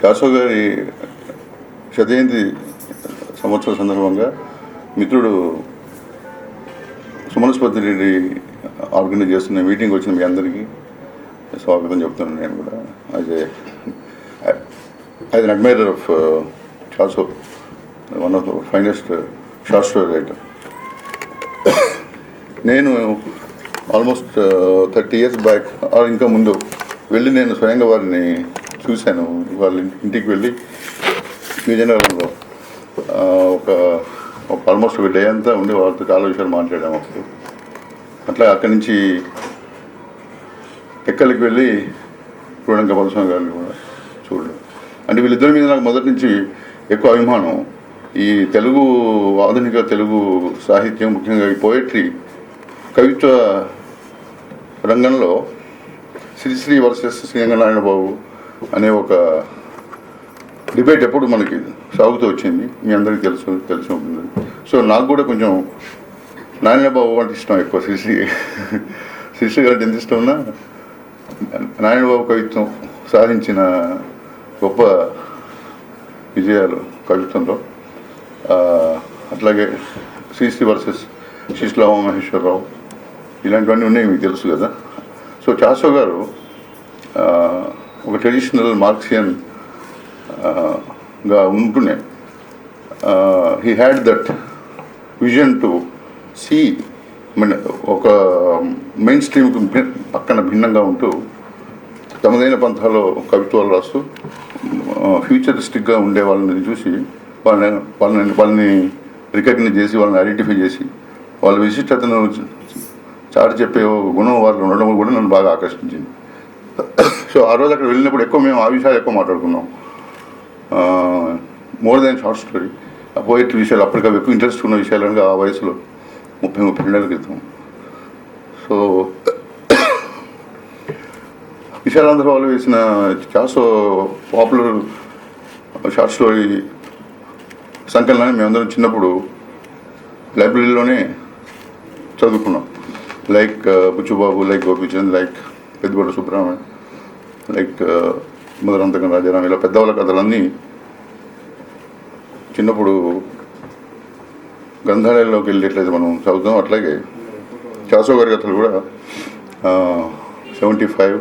కాసో గారి శతజయంతి సంవత్సరం సందర్భంగా మిత్రుడు సుమనస్పతి రెడ్డి ఆర్గనైజ్ చేస్తున్న మీటింగ్ వచ్చిన మీ అందరికీ. స్వాగతం చెప్తున్నాను నేను కూడా. As a as an admirer of Chaso one of the finest short story writer నేను ఆల్మోస్ట్ థర్టీ ఇయర్స్ బ్యాక్ ఇంకా ముందు వెళ్ళి నేను స్వయంగా వారిని చూశాను. వాళ్ళ ఇంటికి వెళ్ళి విజయనగరంలో ఒక ఒక ఆల్మోస్ట్ ఒక డే అంతా ఉండి వాళ్ళతో చాలా విషయాలు మాట్లాడాము అప్పుడు. అట్లా అక్కడి నుంచి ఎక్కడికి వెళ్ళి చూడంగా కపలస్వామి గారిని కూడా చూడడం. అంటే వీళ్ళిద్దరి మీద నాకు మొదటి నుంచి ఎక్కువ అభిమానం. ఈ తెలుగు ఆధునిక తెలుగు సాహిత్యం ముఖ్యంగా ఈ పోయట్రీ కవిత్వ రంగంలో శ్రీశ్రీ వర్సెస్ శ్రీరంగనారాయణ బాబు అనే ఒక డిబేట్ ఎప్పుడు మనకి సాగుతూ వచ్చింది మీ అందరికీ తెలుసు తెలిసి ఉంటుంది. సో నాకు కూడా కొంచెం నారాయణ బాబు అంటే ఇష్టం ఎక్కువ శ్రీశ్రీ శ్రీశ్రీ గారు ఎంత ఇష్టం ఉన్నా నారాయణ బాబు కవిత్వం సాధించిన గొప్ప విజయాలు కవిత్వంలో. అట్లాగే శ్రీశ్రీ వర్సెస్ శ్రీశ్లామ మహేశ్వరరావు ఇలాంటివన్నీ ఉన్నాయి మీకు తెలుసు కదా. సో చాసో గారు ఒక ట్రెడిషనల్ మార్క్సియన్గా ఉంటూనే he had that vision to see ఒక మెయిన్ స్ట్రీమ్కి పక్కన భిన్నంగా ఉంటూ తమదైన పంథాలో కవిత్వాలు రాస్తూ ఫ్యూచరిస్టిక్గా ఉండే వాళ్ళని చూసి వాళ్ళని వాళ్ళని వాళ్ళని రికగ్నైజ్ చేసి వాళ్ళని ఐడెంటిఫై చేసి వాళ్ళ విశిష్టతను చాటి చెప్పే గుణం వాళ్ళు ఉండడం కూడా నన్ను బాగా ఆకర్షించింది. సో ఆ రోజు అక్కడ వెళ్ళినప్పుడు ఎక్కువ మేము ఆ విషయాలు ఎక్కువ మాట్లాడుకున్నాం. మోర్ దాన్ షార్ట్ స్టోరీ ఆ పోయిటరీ విషయాలు అప్పటికప్పుడు ఎక్కువ ఇంట్రెస్ట్ ఉన్న విషయాలు ఆ వయసులో ముప్పై ముప్పై రెండేళ్ళ క్రితం. సో విశాలాంధ్రబాబు వేసిన చాసో పాపులర్ షార్ట్ స్టోరీ సంకలనాన్ని మేమందరం చిన్నప్పుడు లైబ్రరీలోనే చదువుకున్నాం. Like Buchchibabu like Gopichand like Peddabadi Subrahmanyam like Madhurantakam Rajaram ఇలా పెద్దవాళ్ళ కథలన్నీ చిన్నప్పుడు గ్రంథాలయాల్లోకి వెళ్ళి ఎట్లయితే మనం చదువుతాం. అట్లాగే చాసో గారి కథలు కూడా సెవెంటీ ఫైవ్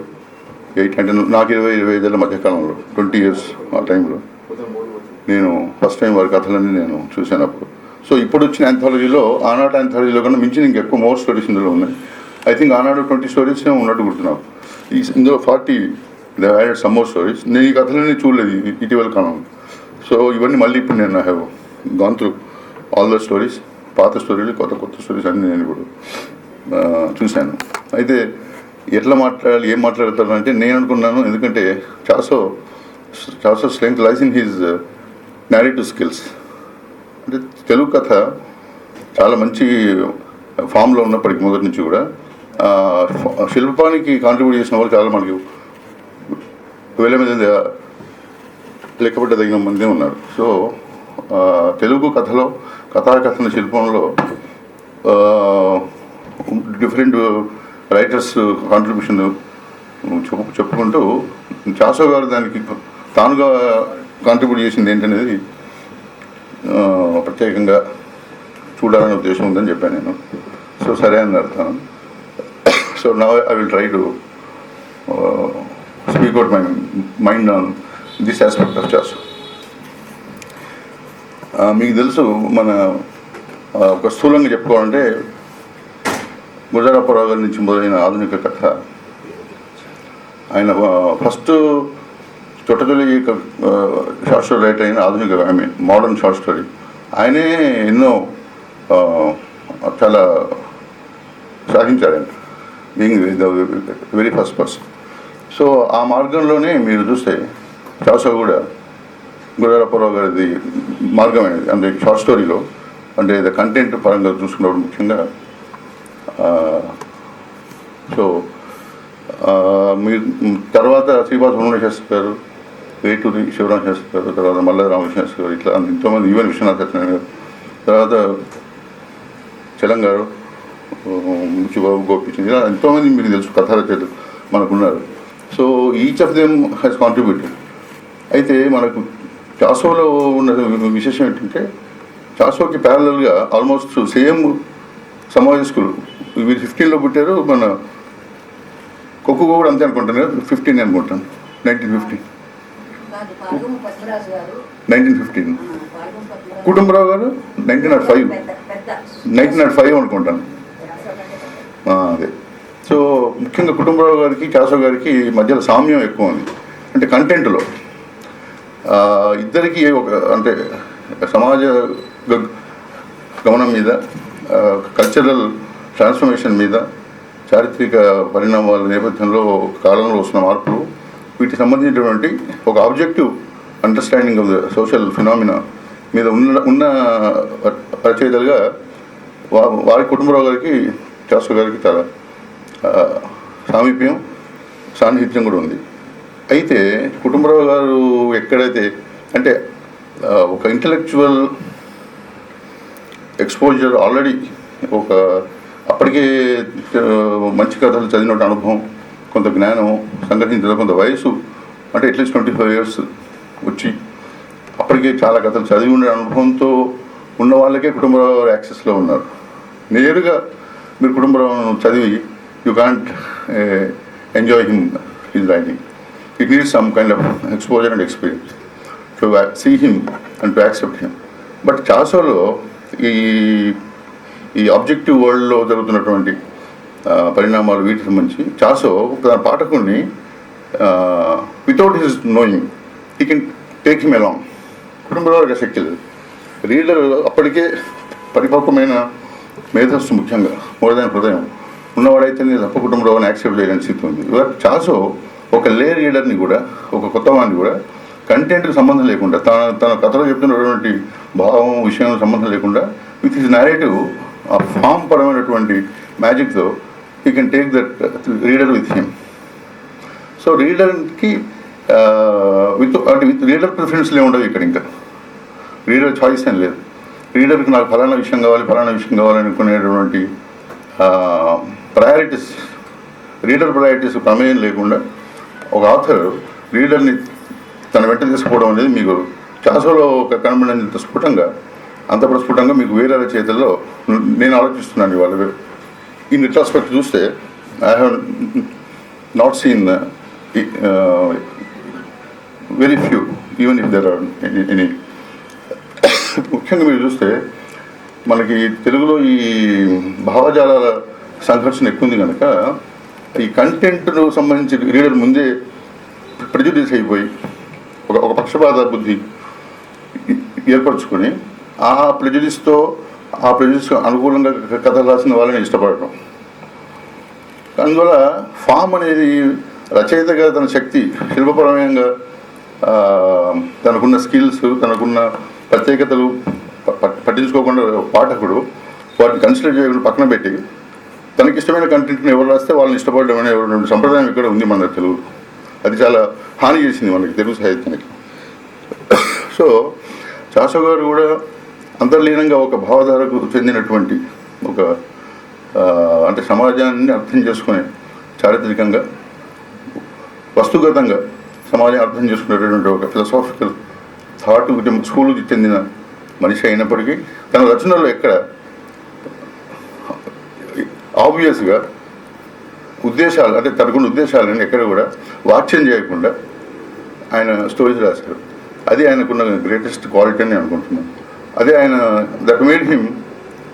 ఎయిట్ అంటే నాకు ఇరవై ఇరవై ఐదేళ్ళ మధ్యకాలంలో ట్వంటీ ఇయర్స్ ఆ టైంలో నేను ఫస్ట్ టైం వారి కథలన్నీ నేను చూశాను అప్పుడు. సో ఇప్పుడు వచ్చిన ఆంథాలజీలో ఆనాడు ఆంథాలజీలో కన్నా మించిన ఇంక ఎక్కువ మోర్ స్టోరీస్ ఇందులో ఉన్నాయి. ఐ థింక్ ఆనాడు ట్వంటీ స్టోరీస్ ఉన్నట్టు గుర్తున్నావు. ఈ ఇందులో forty they added some more stories నేను ఈ కథలన్నీ చూడలేదు ఇటీవల కాలం. సో ఇవన్నీ మళ్ళీ ఇప్పుడు నేను have gone through all the stories పాత స్టోరీలు కొత్త కొత్త స్టోరీస్ అన్నీ నేను ఇప్పుడు చూశాను. అయితే ఎట్లా మాట్లాడాలి ఏం మాట్లాడతారు అంటే నేను అనుకున్నాను ఎందుకంటే Chaso Chaso strength lies in his narrative skills అంటే తెలుగు కథ చాలా మంచి ఫామ్లో ఉన్నప్పటికీ మొదటి నుంచి కూడా శిల్పానికి కాంట్రిబ్యూట్ చేసిన వాళ్ళు చాలా మనకి వేల మీద లెక్కపెట్టదగిన మంది ఉన్నారు. సో తెలుగు కథలో కథాకథన శిల్పంలో డిఫరెంట్ రైటర్స్ కాంట్రిబ్యూషన్ చెప్పు చెప్పుకుంటూ చాసో గారు దానికి తానుగా కాంట్రిబ్యూట్ చేసింది ఏంటనేది ప్రత్యేకంగా చూడాలనే ఉద్దేశం ఉందని చెప్పాను నేను. సో సరే అని అర్థం. So now I will try to speak out my mind on this aspect of Chaso మీకు తెలుసు మన ఒక స్థూలంగా చెప్పుకోవాలంటే గుజరాపురావు గారి నుంచి మొదలైన ఆధునిక కథ. ఆయన ఫస్ట్ తొట్టతొలి షార్ట్ స్టోరీ రైటర్ అయిన ఆధునిక I mean modern short story ఆయనే ఎన్నో చాలా సాధించాడు being the very first person so ఆ మార్గంలోనే మీరు చూస్తే చాసో కూడా గురవరాపరావు గారిది మార్గం అనేది అంటే షార్ట్ స్టోరీలో అంటే ద కంటెంట్ పరంగా చూసుకున్నప్పుడు ముఖ్యంగా సో మీరు తర్వాత శ్రీపాద సుబ్రహ్మణ్య గారు వేటూరి శివరామ శాస్త్రి గారు తర్వాత మల్ల రామకృష్ణ శాస్త్రి గారు ఇట్లా ఎంతోమంది ఈవెన్ విశ్వనాథ్ సత్యనారాయణ గారు తర్వాత చలంగారు ముచ్చిబాబు గోపించింది ఇలా ఎంతోమంది మీకు తెలుసు కథ రచయితలు మనకున్నారు. So each of them has contributed అయితే మనకు చాసోలో ఉన్న విశేషం ఏంటంటే చాసోకి ప్యారలల్గా ఆల్మోస్ట్ సేమ్ సమావేశకులు స్కూల్ వీరు ఫిఫ్టీన్లో పుట్టారు మన కొక్కు కూడా అంతే అనుకుంటాను ఫిఫ్టీన్ అనుకుంటాను నైన్టీన్ ఫిఫ్టీన్ కాదు పాల్గొం పద్మరాజు గారు nineteen fifteen. Kutumbarao garu? Nineteen nought five. Nineteen nought five అనుకుంటాను. అదే. సో ముఖ్యంగా కుటుంబరావు గారికి కేశవ్ గారికి మధ్యలో సామ్యం ఎక్కువ ఉంది. అంటే కంటెంట్లో ఇద్దరికి ఒక అంటే సమాజ గమనం మీద కల్చరల్ ట్రాన్స్ఫర్మేషన్ మీద చారిత్రక పరిణామాల నేపథ్యంలో కాలంలో వస్తున్న మార్పులు వీటికి సంబంధించినటువంటి ఒక objective understanding of the social phenomena మీద ఉన్న ఉన్న రచయితలుగా వా వారి కుటుంబరావు గారికి కేశవ్ గారికి చాలా సామీప్యం సాన్నిహిత్యం కూడా ఉంది. అయితే కుటుంబరావు గారు ఎక్కడైతే అంటే ఒక ఇంటలెక్చువల్ ఎక్స్పోజర్ ఆల్రెడీ ఒక అప్పటికే మంచి కథలు చదివిన అనుభవం కొంత జ్ఞానం సంగ్రహించిన కొంత వయసు అంటే అట్లీస్ట్ ట్వంటీ ఫైవ్ ఇయర్స్ వచ్చి అప్పటికే చాలా కథలు చదివి ఉండే అనుభవంతో ఉన్న వాళ్ళకే కుటుంబరావు యాక్సెస్లో ఉన్నారు. నేరుగా మీరు కుటుంబరావును చదివి you can't enjoy him his writing it needs some kind of exposure and experience to see him and to accept him but చాసోలో ఈ ఈ ఆబ్జెక్టివ్ వరల్డ్లో జరుగుతున్నటువంటి పరిణామాలు వీటికి సంబంధించి. చాసో తన పాఠకుడిని without his knowing he can take him along కుటుంబంలో ఒక శక్తి లేదు రీడర్ అప్పటికే పరిపక్వమైన మేధస్సు ముఖ్యంగా మూడదైన హృదయం. ఉన్నవాడైతే నేను తప్ప కుటుంబంలో యాక్సెప్ట్ చేయలేని స్థితి ఉంది. చాసో ఒక లే రీడర్ని కూడా ఒక కొత్త వాడిని కూడా కంటెంట్కి సంబంధం లేకుండా తన తన కథలో చెప్తున్నటువంటి భావం విషయం సంబంధం లేకుండా విత్ హిస్ నేరేటివ్ ఆ ఫామ్ పరమైనటువంటి మ్యాజిక్తో you can take that reader with him so రీడర్కి with అంటే విత్ రీడర్ ప్రిఫరెన్స్లే ఉండవు ఇక్కడ ఇంకా రీడర్ చాయిస్ ఏం లేదు రీడర్కి నాకు ఫలానా విషయం కావాలి ఫలానా విషయం కావాలి అనుకునేటువంటి ప్రయారిటీస్ రీడర్ ప్రయారిటీస్ ప్రమేయం లేకుండా ఒక ఆథర్ రీడర్ని తన వెంట తీసుకోవడం అనేది మీకు చాసోలో ఒక కనబడినంత స్ఫుటంగా అంత ప్రస్ఫుటంగా మీకు వేరే రచయితల్లో నేను ఆలోచిస్తున్నాను ఇవాళ ఈ రిట్రాస్పెక్ట్ చూస్తే I have not seen very few even if there are any ముఖ్యంగా మీరు చూస్తే మనకి తెలుగులో ఈ భావజాలాల సంఘర్షణ ఎక్కువ ఉంది కనుక ఈ కంటెంట్ను సంబంధించి రీడర్ ముందే ప్రెజుడిస్ అయిపోయి ఒక ఒక పక్షపాత బుద్ధి ఏర్పరచుకొని ఆ ప్రెజుడిస్తో ఆ ప్రెజుడిస్ అనుకూలంగా కథ రాసిన వాళ్ళని ఇష్టపడటం. అందువల్ల ఫామ్ అనేది రచయితగా తన శక్తి శిల్పపరమంగా తనకున్న స్కిల్స్ తనకున్న ప్రత్యేకతలు ప- పట్టించుకోకుండా పాఠకుడు వాటిని కన్సిడర్ చేయకుండా పక్కన పెట్టి తనకి ఇష్టమైన కంటెంట్ని ఎవరు రాస్తే వాళ్ళని ఇష్టపడడం అనే రెండు సంప్రదాయం ఇక్కడ ఉంది మన తెలుగు. అది చాలా హాని చేసింది మనకి తెలుగు సాహిత్యానికి. సో చాసో గారు కూడా అంతర్లీనంగా ఒక భావధారకు చెందినటువంటి ఒక అంటే సమాజాన్ని అర్థం చేసుకునే చారిత్రకంగా వస్తుగతంగా సమాజం అర్థం చేసుకునేటటువంటి ఒక ఫిలసాఫికల్ థాట్ స్కూల్కి చెందిన మనిషి అయినప్పటికీ తన రచనలో ఎక్కడ ఆబ్వియస్గా ఉద్దేశాలు అంటే తనకున్న ఉద్దేశాలని ఎక్కడ కూడా వాచ్యం చేయకుండా ఆయన స్టోరీస్ రాశారు. అది ఆయనకున్న గ్రేటెస్ట్ క్వాలిటీ అని అనుకుంటున్నాను. అదే ఆయన that made him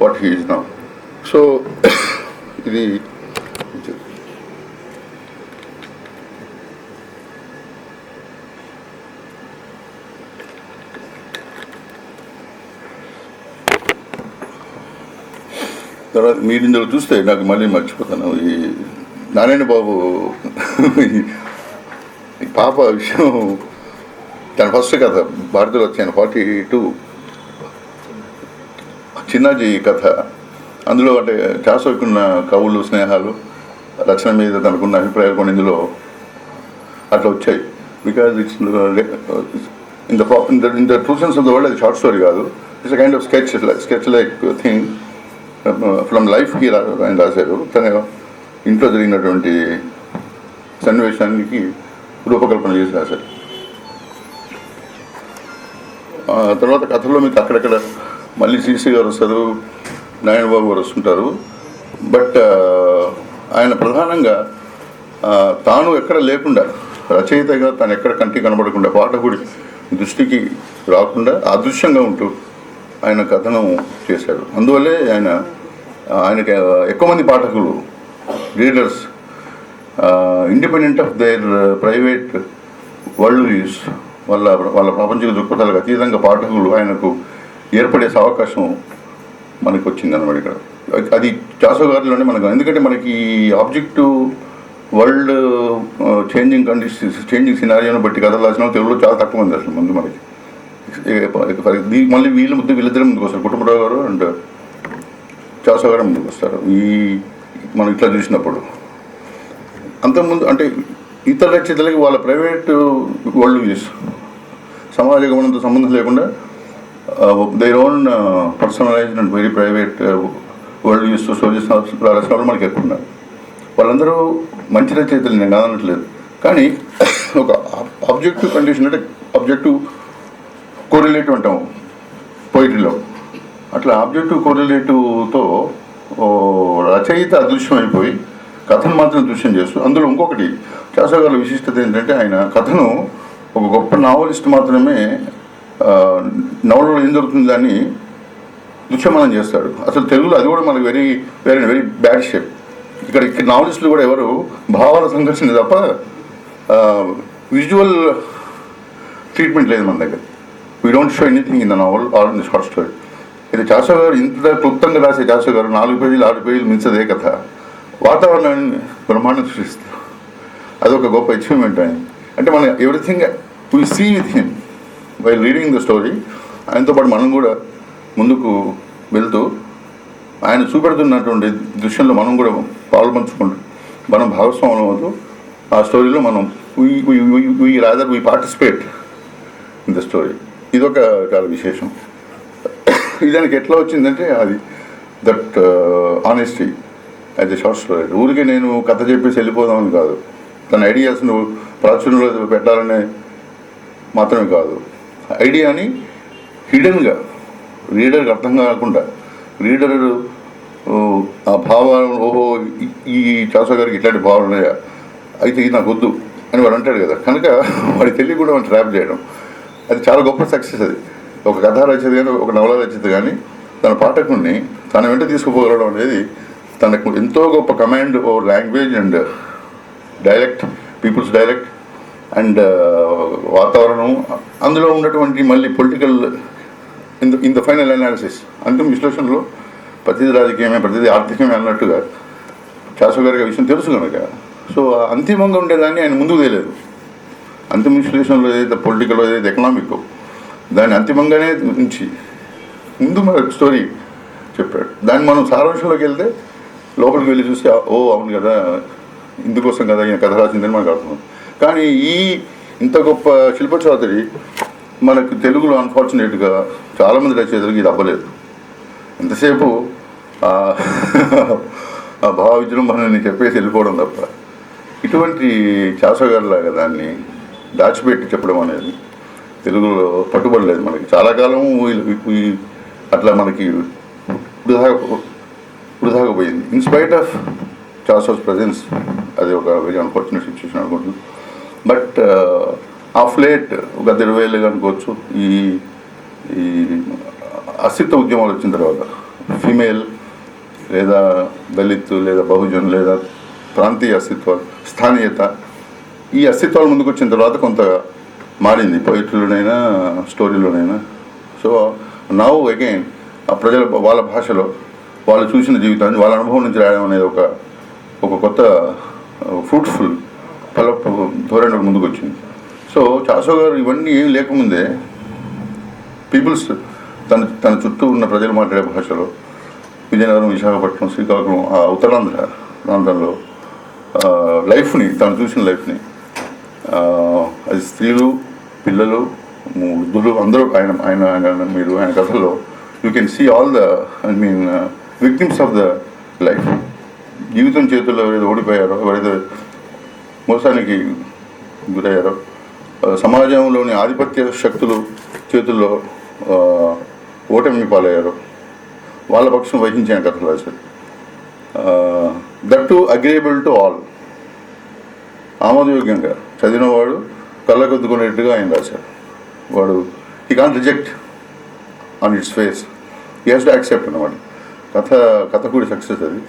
what he is now so ఇది తర్వాత మీరు ఇందులో చూస్తే నాకు మళ్ళీ మర్చిపోతాను. ఈ నారాయణ బాబు ఈ పాప విషయం తన ఫస్ట్ కథ భారతిలో వచ్చాను ఫార్టీ టూ చిన్నాజీ కథ. అందులో అంటే చాసోకున్న కవులు స్నేహాలు రచన మీద తనకున్న అభిప్రాయాలు కొన్ని ఇందులో అట్లా వచ్చాయి. Because it's in the in the in the true sense of the world అది షార్ట్ స్టోరీ కాదు. It's kind of sketch sketch like thing from లైఫ్కి ఆయన రాశారు. తన ఇంట్లో జరిగినటువంటి సన్నివేశానికి రూపకల్పన చేసి రాశారు. తర్వాత కథలో మీకు అక్కడక్కడ మళ్ళీ సీసీ గారు వస్తారు నారాయణబాబు గారు వస్తుంటారు. బట్ ఆయన ప్రధానంగా తాను ఎక్కడ లేకుండా రచయితగా తను ఎక్కడ కంటికి కనబడకుండా పాఠకుడి దృష్టికి రాకుండా అదృశ్యంగా ఉంటూ ఆయన కథనం చేశాడు అందువల్లే ఆయన ఆయనకి ఎక్కువ మంది పాఠకులు readers independent of their private world views వాళ్ళ వాళ్ళ ప్రపంచ దృక్పథాలకు అతీతంగా పాఠకులు ఆయనకు ఏర్పడేసే అవకాశం మనకు వచ్చింది అనమాట ఇక్కడ. అది చాసో గారిలోనే మనకు ఎందుకంటే మనకి objective world changing conditions changing సినారియోని బట్టి కథలు రాసిన తెలుగులో చాలా తక్కువ ఉంది అసలు ముందు మనకి. ఏ- మళ్ళీ వీళ్ళ ముందు వీళ్ళిద్దరే ముందుకు వస్తారు. కుటుంబరావు గారు అండ్ చాసో గారు ముందుకు వస్తారు. ఈ మనం ఇట్లా చూసినప్పుడు. అంతకుముందు అంటే ఇతర రచయితలకి వాళ్ళ ప్రైవేట్ వరల్డ్ వ్యూస్ సమాజ గమనంతో సంబంధం లేకుండా their own personalised and very private world views stories రాసిన వాళ్ళు మనకి ఎక్కువ ఉన్నారు వాళ్ళందరూ మంచి రచయితలు నేను కాదనట్లేదు. కానీ ఒక ఆబ్జెక్టివ్ కండిషన్ అంటే ఆబ్జెక్టివ్ కోరిలేటివ్ అంటాం పోయిటరీలో అట్లా ఆబ్జెక్టివ్ కోరిలేటివ్తో రచయిత అదృశ్యమైపోయి కథను మాత్రం దృశ్యం చేస్తూ అందులో ఇంకొకటి చాసగారి విశిష్టత ఏంటంటే ఆయన కథను ఒక గొప్ప నావలిస్ట్ మాత్రమే నవలలో ఏం జరుగుతుందని దృశ్యమానం చేస్తాడు. అసలు తెలుగులో అది కూడా మనకు very very very bad shape ఇక్కడ ఇక్కడ నావలిస్టులు కూడా ఎవరు? భావాల సంఘర్షణ తప్ప విజువల్ ట్రీట్మెంట్ లేదు మన దగ్గర. We don't show anything in the novel or in the short story ఇది చాసో గారు ఇంత క్లుప్తంగా రాసే చాసో గారు నాలుగు పేజీలు ఆరు పేజీలు మించదే కథ. వాతావరణాన్ని బ్రహ్మాండం సృష్టిస్తారు అదొక గొప్ప అచీవ్మెంట్ అని అంటే మనం everything we see with him by reading the story ఆయనతో పాటు మనం కూడా ముందుకు వెళ్తూ ఆయన చూపెడుతున్నటువంటి దృశ్యంలో మనం కూడా పాల్పంచుకుంటాం మనం భాగస్వామ్యం అవుతూ ఆ స్టోరీలో మనం we rather we participate in the story ఇదొక చాలా విశేషం. ఇదానికి ఎట్లా వచ్చిందంటే అది that honesty as a short story ఊరికే నేను కథ చెప్పేసి వెళ్ళిపోదామని కాదు. తన ఐడియాస్ను ప్రాచుర్యంలో పెట్టాలనే మాత్రమే కాదు. ఐడియాని హిడెన్గా రీడర్కి అర్థం కాకుండా రీడర్ ఆ భావాలు ఓహో ఈ- ఈ చాసో గారికి ఇట్లాంటి భావాలు ఉన్నాయా? అయితే ఇది నాకు వద్దు అని వాడు అంటాడు కదా. కనుక వాడి తెలియ కూడా వాడిని ట్రాప్ చేయడం అది చాలా గొప్ప సక్సెస్ అది. ఒక కథ రచయిత కానీ ఒక నవల రచయిత కానీ తన పాఠకుడిని తన వెంట తీసుకుపోగలడం అనేది తనకు ఎంతో గొప్ప command of language and dialect people's dialect and వాతావరణం అందులో ఉన్నటువంటి మళ్ళీ political in the in the final analysis. అంతిమ విశ్లేషణలో ప్రతిదీ రాజకీయమే ప్రతిదీ ఆర్థికమే అన్నట్టుగా శాశ్వ గారికి విషయం తెలుసు కనుక సో ఆ అంతిమంగా ఉండేదాన్ని ఆయన ముందుకు తెలియదు అంతిమ విశ్లేషణలో ఏదైతే పొలిటికల్ ఏదైతే ఎకనామిక్ దాన్ని అంతిమంగానే ఉంచి ముందు మన స్టోరీ చెప్పాడు. దాన్ని మనం సారాంశంలోకి వెళ్తే లోపలికి వెళ్ళి చూస్తే ఓ అవును కదా ఇందుకోసం కదా ఈయన కథ రాసిందని మనకు అర్థం కానీ ఈ ఇంత గొప్ప శిల్ప చౌదరి మనకు తెలుగులో అన్ఫార్చునేట్గా చాలామంది రచయితలకు ఇది అవ్వలేదు. ఎంతసేపు ఆ భావ విజృంభణని చెప్పేసి వెళ్ళిపోవడం తప్ప ఇటువంటి చాసగారిలాగా దాన్ని దాచిపెట్టి చెప్పడం అనేది తెలుగులో పట్టుబడలేదు మనకి. చాలా కాలం అట్లా మనకి వృధా వృధాగా పోయింది. In spite of Chaso's presence అది ఒక వెరీ అన్ఫార్చునేట్ సిచ్యువేషన్ అనుకుంటున్నాను. బట్ ఆఫ్ లేట్ గత ఇరవై ఏళ్ళుగా అనుకోవచ్చు ఈ ఈ అస్తిత్వ ఉద్యమాలు వచ్చిన తర్వాత ఫీమేల్ లేదా దళిత్ లేదా బహుజన్ లేదా ప్రాంతీయ అస్తిత్వాలు స్థానీయత ఈ అస్తిత్వాలు ముందుకు వచ్చిన తర్వాత కొంత మారింది. పోయిటరీలోనైనా స్టోరీలోనైనా. సో నవ్ అగైన్ ఆ ప్రజల వాళ్ళ భాషలో వాళ్ళు చూసిన జీవితాన్ని వాళ్ళ అనుభవం నుంచి రాయడం అనేది ఒక ఒక కొత్త ఫ్రూట్ఫుల్ ఫల ధోరణి ముందుకు వచ్చింది సో చాసో గారు ఇవన్నీ ఏం లేకముందే పీపుల్స్ తన తన చుట్టూ ఉన్న ప్రజలు మాట్లాడే భాషలో విజయనగరం విశాఖపట్నం శ్రీకాకుళం ఆ ఉత్తరాంధ్ర ప్రాంతంలో లైఫ్ని తను చూసిన లైఫ్ని అది స్త్రీలు పిల్లలు వృద్ధులు అందరూ ఆయన ఆయన ఆయన మీరు ఆయన కథల్లో you can see all the I mean victims of the life జీవితం చేతుల్లో ఎవరైతే ఓడిపోయారో ఎవరైతే మోసానికి గురయ్యారో. సమాజంలోని ఆధిపత్య శక్తులు చేతుల్లో ఓటమి పాలయ్యారు. వాళ్ళ పక్షం వహించిన కథలు రాశారు. That too agreeable to all. ఆమోదయోగ్యంగా చదివినవాడు కళ్ళకొద్దుకునేట్టుగా ఆయన రాశారు. వాడు he can reject on its face he has to accept అనమాట కథ కథకుడి సక్సెస్ అది.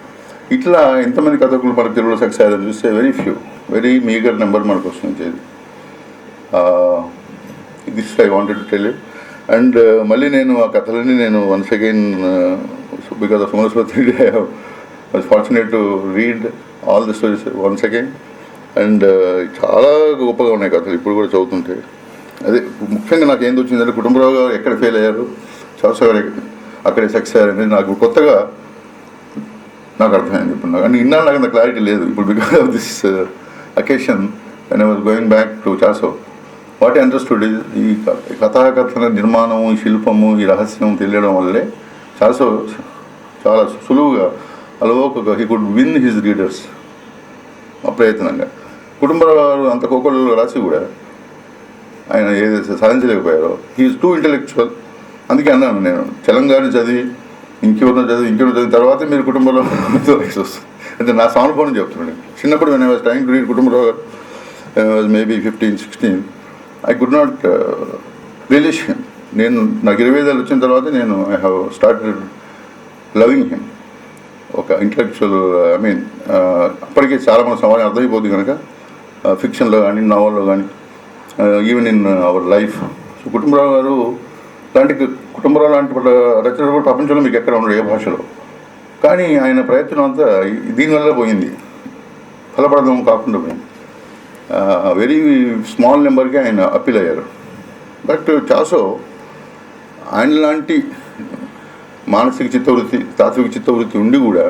ఇట్లా ఎంతమంది కథకులు మన తెలుగులో సక్సెస్ అయ్యారని చూస్తే very few very meagre number మనకు వస్తుంది this I wanted to tell and మళ్ళీ నేను ఆ కథలన్నీ నేను once again because of Sumanaspati was fortunate to read all the stories once again and చాలా గొప్పగా ఉన్నాయి కథలు ఇప్పుడు కూడా చదువుతుంటే. అదే ముఖ్యంగా నాకు ఏం వచ్చిందంటే కుటుంబరావు గారు ఎక్కడ ఫెయిల్ అయ్యారు చౌసా గారు అక్కడే సక్సెస్ అయ్యారని నాకు కొత్తగా నాకు అర్థమైంది ఇప్పుడు నాకు. అంటే ఇన్నాళ్ళు నాకు అంత క్లారిటీ లేదు ఇప్పుడు because of this occasion and I was going back to Chaso what understood ఈ ఈ కథాకథన నిర్మాణము ఈ శిల్పము ఈ రహస్యం తెలియడం వల్లే చాసో చాలా సులువుగా అలవోకగా he could win his readers అప్రయత్నంగా కుటుంబరావు అంత కోకొల్లు రాసి కూడా ఆయన ఏదైతే సాధించలేకపోయారో హీఈస్ టూ ఇంటలెక్చువల్ అందుకే అన్నాను నేను తెలంగాణ చదివి ఇంకెవరినో చదివి ఇంకెవరినో చదివిన తర్వాత మీరు కుటుంబంలో వస్తుంది అంటే నా సానుభవం చెప్తున్నాను చిన్నప్పుడు నేను was trying to read Kutumbarao was maybe fifteen sixteen I could not relish him నేను నాకు ఇరవై ఐదు వచ్చిన తర్వాత నేను I have started loving him ఒక ఇంటలెక్చువల్ ఐ మీన్ అప్పటికే చాలా మన సమాజం అర్థమైపోతుంది కనుక ఫిక్షన్లో కానీ నావల్లో కానీ even in our life so Kutumbarao garu లాంటి కుటుంబరావు లాంటి రచనలు కూడా ప్రపంచంలో మీకు ఎక్కడ ఉండదు ఏ భాషలో. కానీ ఆయన ప్రయత్నం అంతా దీనివల్ల పోయింది. ఫలప్రదం కాకుండా పోయింది. వెరీ స్మాల్ నెంబర్కి ఆయన అప్పీల్ అయ్యారు. బట్ చాసో ఆయన లాంటి మానసిక చిత్తవృత్తి తాత్విక చిత్తవృత్తి ఉండి కూడా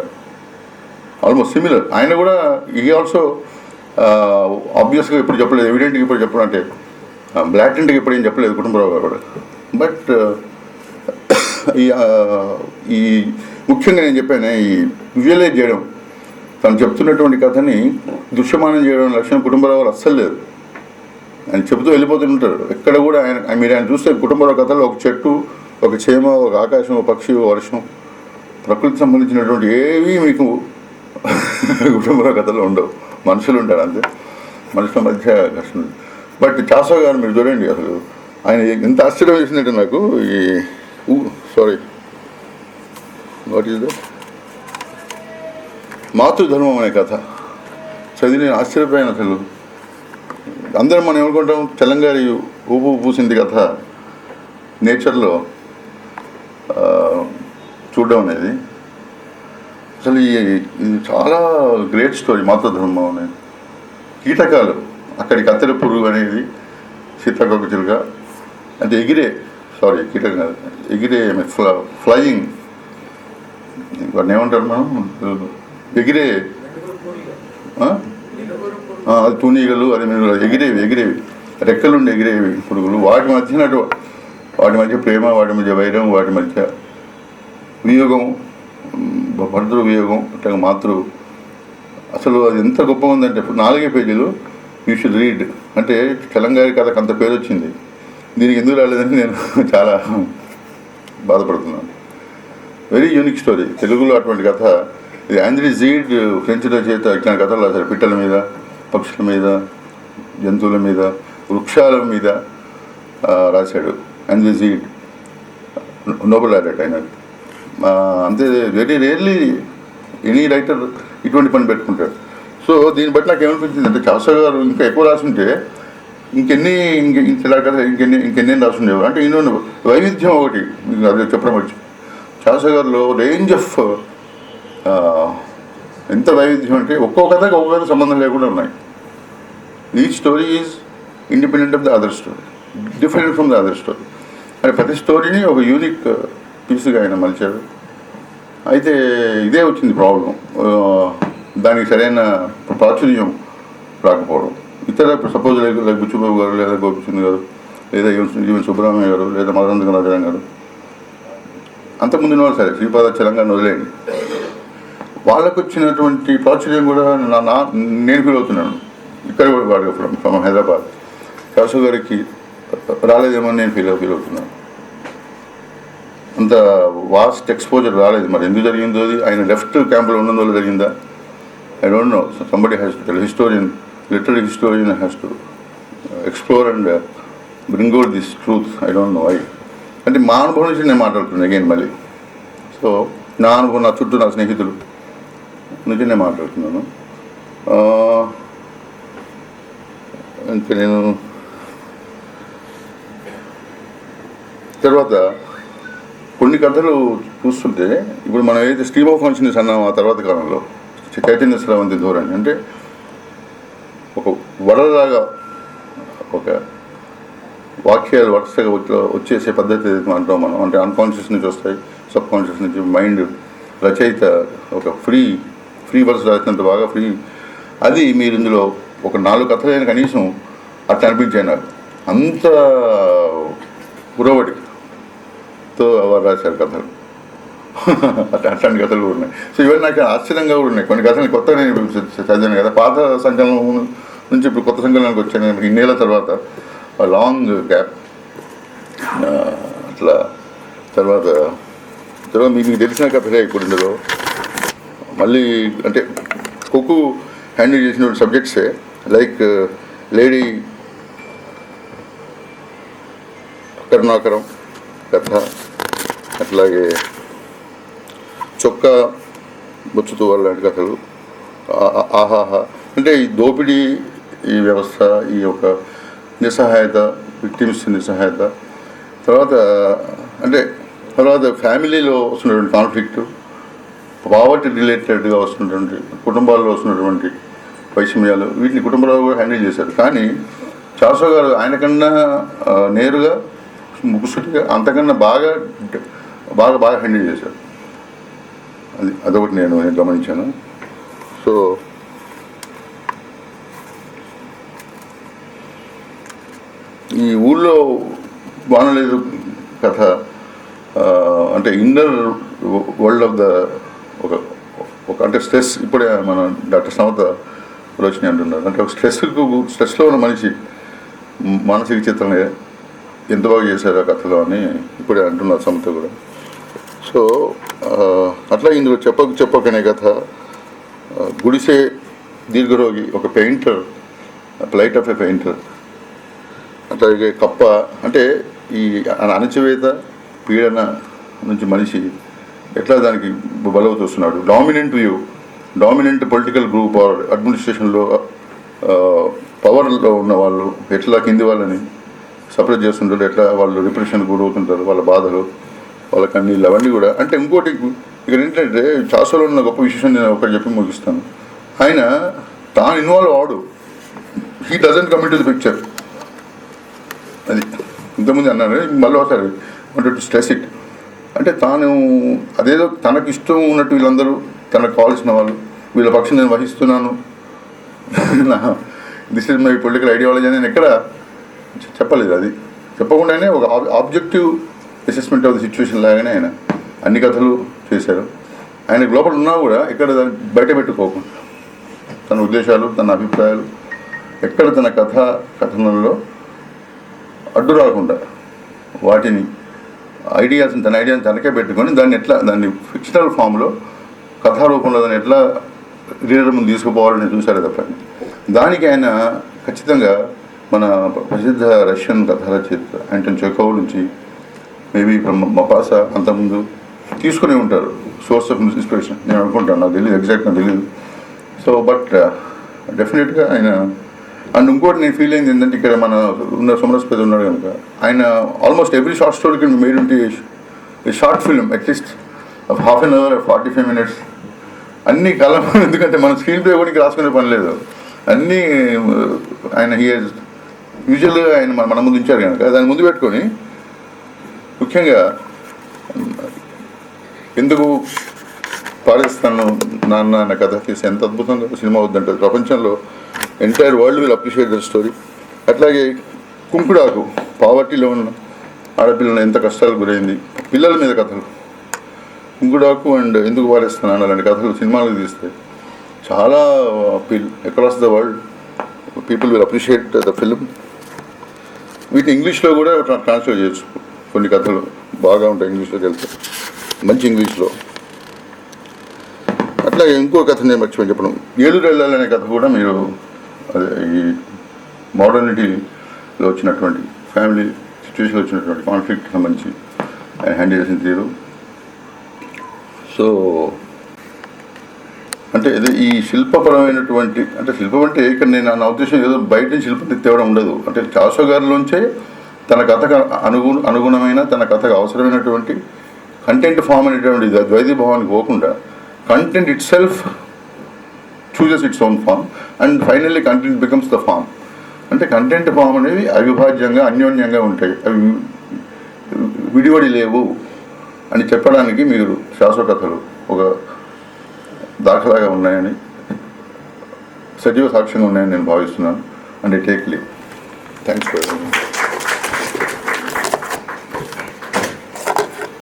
ఆల్మోస్ట్ సిమిలర్. ఆయన కూడా ఈ ఆల్సో ఆబ్వియస్గా ఎప్పుడు చెప్పలేదు ఎవిడెంట్గా ఇప్పుడు చెప్పడం అంటే బ్లాటెంట్గా ఎప్పుడు ఏం చెప్పలేదు కుటుంబరావు గారు కూడా. బట్ ఈ ఈ ముఖ్యంగా నేను చెప్పాను ఈ విజువలైజ్ చేయడం. తను చెప్తున్నటువంటి కథని దృశ్యమానం చేయడం లక్ష్యం కుటుంబరావు గారు అస్సలు లేదు. ఆయన చెబుతూ వెళ్ళిపోతుంటారు. ఎక్కడ కూడా ఆయన మీరు ఆయన చూస్తే కుటుంబరావు కథలో ఒక చెట్టు ఒక చేమ ఒక ఆకాశం ఒక పక్షి ఒక వర్షం ప్రకృతికి సంబంధించినటువంటి ఏవి మీకు కుటుంబరావు కథలో ఉండవు. మనుషులు ఉంటారు అంతే. మనుషుల మధ్య కష్టం బట్ చాసో గారు మీరు చూడండి అసలు. ఆయన ఎంత ఆశ్చర్యం వేసిందంటే నాకు ఈ sorry. What is that Matrudharmam అనే కథ. చదివి నేను ఆశ్చర్యపోయాను అసలు. అందరం మనం ఏమనుకుంటాం? తెలంగాణ ఊపు పూసింది కథ నేచర్లో చూడడం అనేది. అసలు ఈ ఇది చాలా గ్రేట్ స్టోరీ మాతృధర్మం అనేది. కీటకాలు అక్కడి కత్తెర పురుగు అనేది సీతాకోక చిలుక. అంటే ఎగిరే సారీ కీటకం ఎగిరే ఫ్లయింగ్. వాడిని ఏమంటారు మనం? ఎగిరే. అది తూనీగలు అది మీరు ఎగిరేవి ఎగిరేవి. రెక్కలుండి ఎగిరేవి పురుగులు. వాటి మధ్యన అటు వాటి మధ్య ప్రేమ వాటి మధ్య వైరం వాటి మధ్య వియోగం భర్తృ వియోగం అట్లాగే మాతృ. అసలు అది ఎంత గొప్ప ఉందంటే నాలుగే పేజీలు యూ షుడ్ రీడ్. అంటే తెలంగాణ కథకు అంత పేరు వచ్చింది దీనికి ఎందుకు రాలేదని నేను చాలా బాధపడుతున్నాను. వెరీ యూనిక్ స్టోరీ తెలుగులో అటువంటి కథ. ఇది ఆండ్రీ జీడ్ ఫ్రెంచ్ రచయిత ఇట్లాంటి కథలు రాశారు. పిట్టల మీద పక్షుల మీద జంతువుల మీద వృక్షాల మీద రాశాడు ఆండ్రీ జీడ్ నోబెల్ లారెట్ ఆయన. అంతే వెరీ రేర్లీ ఎనీ రైటర్ ఇటువంటి పని పెట్టుకుంటాడు. సో దీన్ని బట్టి నాకు ఏమనిపించింది అంటే చౌసా గారు ఇంకా ఎక్కువ రాసుంటే ఇంకెన్ని ఇంక ఇంకెలా కదా ఇంకెన్ని ఇంకెన్ని రాసుండేవారు? అంటే ఈయన వైవిధ్యం ఒకటి. అదే చెప్పడం వచ్చి. చాసా రేంజ్ ఆఫ్ ఎంత వైవిధ్యం అంటే ఒక్కో కథకి ఒక్కో కథ సంబంధం లేకుండా ఉన్నాయి. ఈ story is independent of the other story different from the other story అంటే ప్రతి స్టోరీని ఒక యూనిక్ పీస్గా ఆయన మలిచారు. అయితే ఇదే వచ్చింది ప్రాబ్లం దానికి సరైన ప్రాచుర్యం రాకపోవడం. ఇతర సపోజ్ లేక లైక్ బుచ్చుబాబు గారు లేదా గోపిచంద్ గారు లేదా ఈవెన్ సుబ్రహ్మణ్య గారు లేదా మదనంద రాజారాం గారు అంతకుముందు వాళ్ళు సరే శ్రీపాద తెలంగాణ వదిలేయండి. వాళ్ళకు వచ్చినటువంటి ప్రాచుర్యం కూడా నా నా నేను ఫీల్ అవుతున్నాను. ఇక్కడ కూడా వాడు ఫ్రమ్ ఫ్రమ్ హైదరాబాద్. శాసు గారికి రాలేదేమో అని నేను ఫీల్ ఫీల్ అవుతున్నాను. అంత వాస్ట్ ఎక్స్పోజర్ రాలేదు. మరి ఎందుకు జరిగిందో అది? ఆయన లెఫ్ట్ క్యాంప్లో ఉన్నందువల్ల జరిగిందా? I don't know somebody has to historian literary historian has to explore and bring out this truth I don't know I అంటే మా అనుభవం నుంచి నేను మాట్లాడుతున్నాను అగైన్ మళ్ళీ. సో నా అనుభవం నా చుట్టూ నా స్నేహితులు నుంచి నేను మాట్లాడుతున్నాను. ఇంకా నేను తర్వాత కొన్ని కథలు చూస్తుంటే ఇప్పుడు మనం ఏదైతే స్ట్రీమ్ ఆఫ్ కాన్షియస్ అన్నాం ఆ తర్వాత కాలంలో చైతన్య స్రవంతి ధోరణి అంటే ఒక వరలాగా ఒక వాక్యాలు వరుసగా వచ్చే వచ్చేసే పద్ధతి ఏదైతే అంటాం మనం అంటే అన్కాన్షియస్ నుంచి వస్తాయి సబ్ కాన్షియస్ నుంచి మైండ్ రచయిత ఒక ఫ్రీ ఫ్రీ వర్స్ రాసినంత బాగా ఫ్రీ అది మీరు ఇందులో ఒక నాలుగు కథలైన కనీసం అట్లా అనిపించాయి నాకు. అంత పురోవటితో వారు రాశారు కథలు. అట్లా అట్లాంటి కథలు కూడా ఉన్నాయి. సో ఇవన్నీ నాకు ఆశ్చర్యంగా కూడా ఉన్నాయి. కొన్ని కథలు కొత్తగా నేను చదివాను కదా. పాత సంకలనం నుంచి ఇప్పుడు కొత్త సంకలనానికి వచ్చాను ఇన్నేళ్ళ తర్వాత లాంగ్ గ్యాప్ అట్లా తర్వాత తర్వాత మీకు మీకు తెలిసిన కథలే ఇప్పుడు ఇందులో? మళ్ళీ అంటే కుక్కు హ్యాండిల్ చేసిన సబ్జెక్ట్సే లైక్ లేడీ కరుణాకరం కథ అట్లాగే చొక్కా బొచ్చుతూ లాంటి కథలు ఆహాహా. అంటే ఈ దోపిడీ ఈ వ్యవస్థ ఈ యొక్క నిస్సహాయత విక్టిమ్స్ నిస్సహాయత. తర్వాత అంటే తర్వాత ఫ్యామిలీలో వస్తున్నటువంటి కాన్ఫ్లిక్ట్ పావర్టీ రిలేటెడ్గా వస్తున్నటువంటి కుటుంబాల్లో వస్తున్నటువంటి వైషమ్యాలు వీటిని కుటుంబాలు కూడా హ్యాండిల్ చేశారు. కానీ చాసో గారు ఆయనకన్నా నేరుగా ముక్కుసూటిగా అంతకన్నా బాగా బాగా బాగా హ్యాండిల్ చేశారు. అది అదొకటి నేను గమనించాను. సో ఈ ఊళ్ళో బాణలేదు కథ. అంటే ఇన్నర్ వరల్డ్ ఆఫ్ ద ఒక ఒక అంటే స్ట్రెస్ ఇప్పుడే మన డాక్టర్ సమత రోషిని అంటున్నారు. అంటే ఒక స్ట్రెస్కు స్ట్రెస్లో ఉన్న మనిషి మానసిక చిత్రం ఎంత బాగా చేశారు ఆ కథలో అని ఇప్పుడే అంటున్నారు సమత కూడా. సో అట్లా ఇందులో చెప్పక చెప్పకనే కథ. గుడిసే దీర్ఘరోగి ఒక painter plight of a painter అట్లాగే కప్ప అంటే ఈ అణచివేత పీడన నుంచి మనిషి ఎట్లా దానికి బలవుతూ dominant view dominant political group or అడ్మినిస్ట్రేషన్లో పవర్లో ఉన్న వాళ్ళు ఎట్లా కింది వాళ్ళని సపరేట్ చేస్తుంటారు? ఎట్లా వాళ్ళు రిప్రెషన్ గురవుతుంటారు? వాళ్ళ బాధలు వాళ్ళ కన్నీళ్ళు అవన్నీ కూడా. అంటే ఇంకోటి ఇక్కడ ఏంటంటే చాసలో ఉన్న గొప్ప విశేషం నేను ఒకటి చెప్పి ముగిస్తాను. ఆయన తాను involve అవడు he doesn't commit to the picture అది. ఇంతకుముందు అన్నారు మళ్ళీ ఒకసారి వాంటెడ్ టు స్ట్రెస్ ఇట్ అంటే తాను అదేదో తనకు ఇష్టం ఉన్నట్టు వీళ్ళందరూ తనకు కావాల్సిన వాళ్ళు వీళ్ళ పక్షం నేను వహిస్తున్నాను. This is my political ideology అని నేను ఎక్కడ చెప్పలేదు అది. చెప్పకుండానే ఒక objective assessment of the situation లాగానే ఆయన అన్ని కథలు చేశారు. ఆయన లోపల ఉన్నా కూడా ఎక్కడ దాన్ని బయట పెట్టుకోకుండా తన ఉద్దేశాలు తన అభిప్రాయాలు ఎక్కడ తన కథ కథనంలో అడ్డు రాకుండా వాటిని ఐడియాస్ని తన ఐడియాని తనకే పెట్టుకొని దాన్ని ఎట్లా దాన్ని ఫిక్షనల్ ఫామ్లో కథారూపంలో దాన్ని ఎట్లా రీడర్ ముందు తీసుకుపోవాలని చూశారు తప్ప. దానికి ఆయన ఖచ్చితంగా మన ప్రసిద్ధ రష్యన్ కథ రచయిత యాంటన్ చెకోవ్ నుంచి మేబీ మపాస అంతకుముందు తీసుకునే ఉంటారు. సోర్స్ ఆఫ్ ఇన్స్పిరేషన్ నేను అనుకుంటాను. నాకు తెలియదు ఎగ్జాక్ట్ నాకు తెలియదు సో బట్ డెఫినెట్గా ఆయన అండ్ ఇంకోటి నేను ఫీల్ అయింది ఏంటంటే ఇక్కడ మన ఉన్న సుమరస్ పెద్ద ఉన్నాడు కనుక. ఆయన ఆల్మోస్ట్ ఎవ్రీ షార్ట్ స్టోరీ కింద మేడ్ ఉంటే short film at least half an hour forty five minutes అన్ని కలం ఎందుకంటే మన స్క్రీన్ ప్లే కూడా రాసుకునే పని లేదు. అన్నీ uh, ఆయన హియర్ యూజువల్గా ఆయన మన ముందు ఉంచారు కనుక. దాన్ని ముందు పెట్టుకొని ముఖ్యంగా ఎందుకు పాకిస్తాన్ నాన్న అన్న కథ తీసి ఎంత అద్భుతంగా సినిమా వద్దంటే ప్రపంచంలో entire world will appreciate the story అట్లాగే కుంకుడాకు పావర్టీలో ఉన్న ఆడపిల్లలు ఎంత కష్టాలకు గురైంది. పిల్లల మీద కథలు. కుంకుడాకు అండ్ ఎందుకు పారేస్తున్నాను అలాంటి కథలు సినిమాలకు తీస్తే. చాలా people across the world people will appreciate the film వీటిని ఇంగ్లీష్లో కూడా ట్రాన్స్లేట్ చేయొచ్చు. కొన్ని కథలు బాగా ఉంటాయి ఇంగ్లీష్లోకి వెళ్తే. మంచి ఇంగ్లీష్లో. అట్లాగే ఇంకో కథ నేను మర్చిపోయి చెప్పడం ఏలూరు వెళ్ళాలనే కథ కూడా మీరు ఈ మోడర్నిటీలో వచ్చినటువంటి ఫ్యామిలీ సిచ్యువేషన్లో వచ్చినటువంటి కాన్ఫ్లిక్ట్ సంబంధించి ఆయన హ్యాండిల్ చేసిన తీరు. సో అంటే ఇది ఈ శిల్పపరమైనటువంటి అంటే శిల్పం అంటే ఇక్కడ నేను నా ఉద్దేశం ఏదో బయట శిల్పం తేవడం ఉండదు. అంటే చాసో గారిలోంచే తన కథకు అనుగు అనుగుణమైన తన కథకు అవసరమైనటువంటి కంటెంట్ ఫామ్ అనేటువంటి ద్వ- ద్వైతీ భావానికి పోకుండా content itself chooses its own form and finally content becomes the form అంటే కంటెంట్ ఫామ్ అనేవి అవిభాజ్యంగా అన్యోన్యంగా ఉంటాయి. అవి విడివడి లేవు అని చెప్పడానికి మీరు శాశ్వతలు ఒక దాఖలాగా ఉన్నాయని సజీవ సాక్ష్యంగా ఉన్నాయని నేను భావిస్తున్నాను. And take leave thanks for